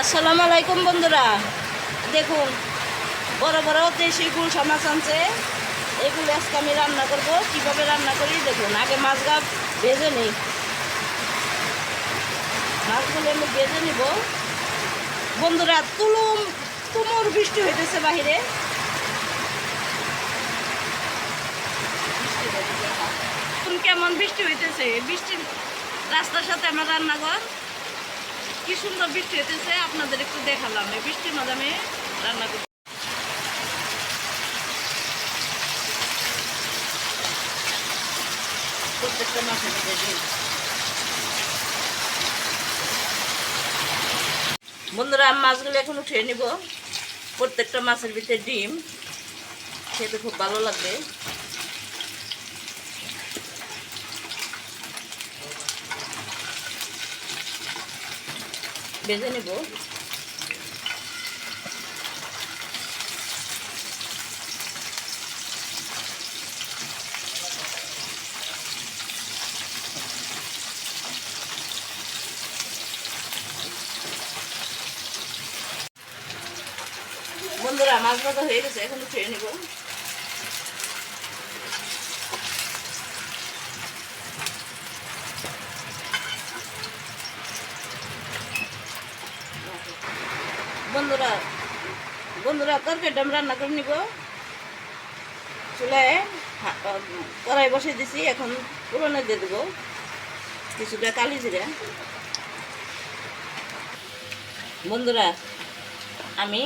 আসসালামু আলাইকুম বন্ধুরা। দেখুন, বড় বড় দেশি গুল সমাজ আনছে। এগুলো আজকে আমি রান্না করব। কীভাবে রান্না করি দেখুন, আগে মাছ গা ভেজে নিই। মাছগুলো আমি ভেজে নিব। বন্ধুরা, তুলুম তুমুর বৃষ্টি হইতেছে বাহিরে। কেমন বৃষ্টি হইতেছে। বৃষ্টির রাস্তার সাথে আমার রান্নাঘর। কি সুন্দর বৃষ্টি হইতেছে, আপনাদের একটু দেখালাম। এই বৃষ্টির মাঝে আমি রান্না করি প্রত্যেকটা মাছের বন্ধুরা, আমি মাছগুলো এখন উঠিয়ে নিব। প্রত্যেকটা মাছের ভিতরে ডিম। খেতে খুব ভালো লাগবে। বেজে নেব। বন্ধুরা মাছ ভাজা হয়ে গেছে এখন খেয়ে নেব। বন্ধুরা বন্ধুরা তরকারিটা আমি রান্না করে নিব। চুলায় কড়াই বসে দিছি, এখন পুরনো দিয়ে দেবো কিছুটা কালি জিরা। বন্ধুরা, আমি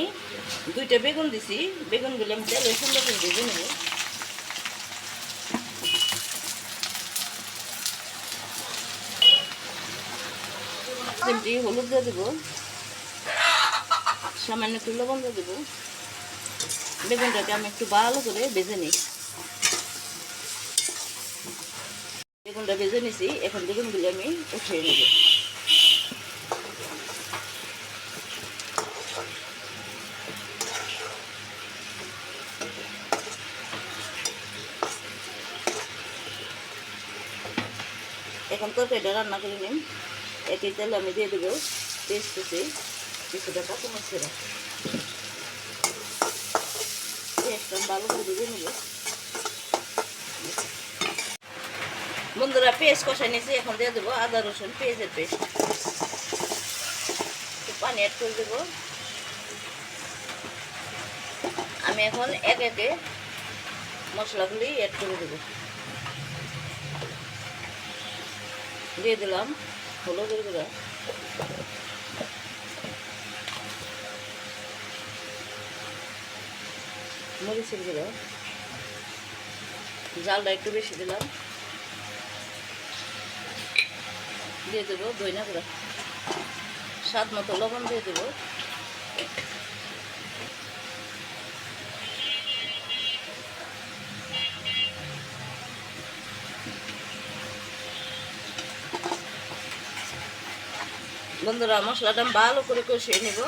দুইটা বেগুন দিছি, বেগুনগুলো আমি তেলে সুন্দর করে ভেজে নেব। হলুদ দিয়ে দেবো। সামান্য একটু লবণ দিয়ে দেবো। বেগুনটাকে আমি একটু ভালো করে ভেজে নিই। বেগুনটা ভেজে নিছি, এখন বেগুনগুলো আমি উঠিয়ে নেব। এখন তরকারিটা রান্না করে নিন একই তেল আমি দিয়ে দেবো কুচি কিছুটা কাঁচা মশলা পেস্টটা ভালো করে দিয়ে নেব বন্ধুরা পেস্ট কষাই নিয়েছি এখন দিয়ে দেবো আদা রসুন পেঁয়াজের পেস্ট পানি অ্যাড করে দেবো আমি এখন এক একে মশলাগুলি অ্যাড করে দেবো দিয়ে দিলাম হলুদের গুঁড়া মরিচের গুঁড়া জালটা একটু বেশি দিলাম। দিয়ে দেবো দইনা গুঁড়া। স্বাদ মতো লবণ দিয়ে দেবো। বন্ধুরা, মশলাটা ভালো করে কষিয়ে নেব।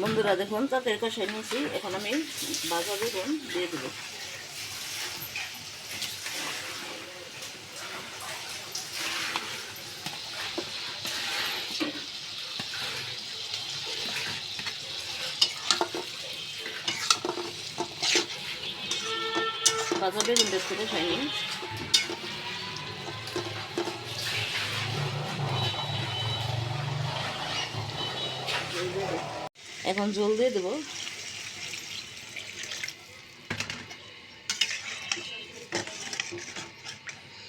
বন্ধুরা দেখুন তাতে কষিয়ে নিয়েছি। এখন আমি ভাজা বেগুন দিয়ে দেবো। ভাজা বেগুনটা একটু কষাই নিই। এখন জল দিয়ে দেবো।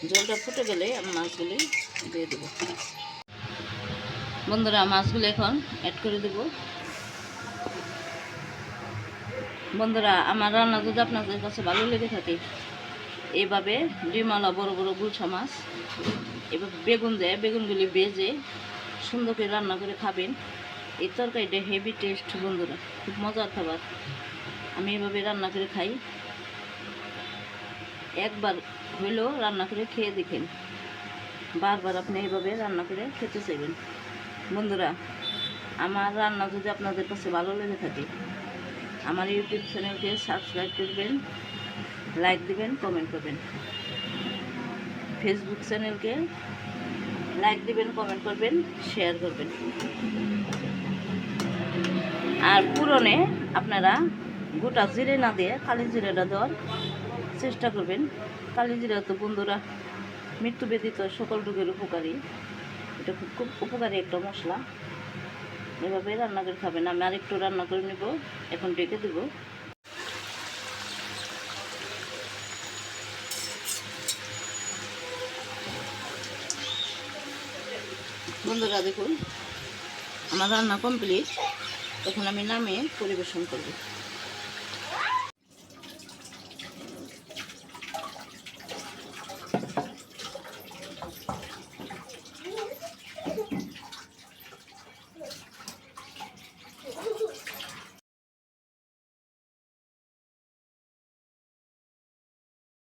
জলটা ফুটে গেলে আমি মাছগুলি দিয়ে দেবো। বন্ধুরা, মাছগুলো এখন অ্যাড করে দেব। বন্ধুরা, আমার রান্না যদি আপনাদের কাছে ভালো লেগে থাকে এইভাবে ডিমালা বড় বড় গুলছা মাছ, এভাবে বেগুন দেয়, বেগুনগুলি বেজে সুন্দর করে রান্না করে খাবেন। এই তরকারিটা হেভি টেস্ট বন্ধুরা, খুব মজার খাবার আমি এভাবে রান্না করে খাই। একবার হইলেও রান্না করে খেয়ে দেখেন। বারবার আপনি এইভাবে রান্না করে খেতে চাইবেন। বন্ধুরা, আমার রান্না যদি আপনাদের কাছে ভালো লেগে থাকে, আমার ইউটিউব চ্যানেলকে সাবস্ক্রাইব করবেন লাইক দিবেন কমেন্ট করবেন। ফেসবুক চ্যানেলকে লাইক দিবেন কমেন্ট করবেন শেয়ার করবেন। আর পুরনে আপনারা গোটা জিরে না দিয়ে কালি জিরেটা দেওয়ার চেষ্টা করবেন। কালি জিরা তো বন্ধুরা মৃত্যু ব্যতীত সকল রোগের উপকারী। এটা খুব খুব উপকারী একটা মশলা। এভাবে রান্না করে খাবেন। আমি আরেকটু রান্না করে নেব। এখন ডেকে দেবো। বন্ধুরা দেখুন, আমার রান্না কমপ্লিট। এখন আমি নামে পরিবেশন করব।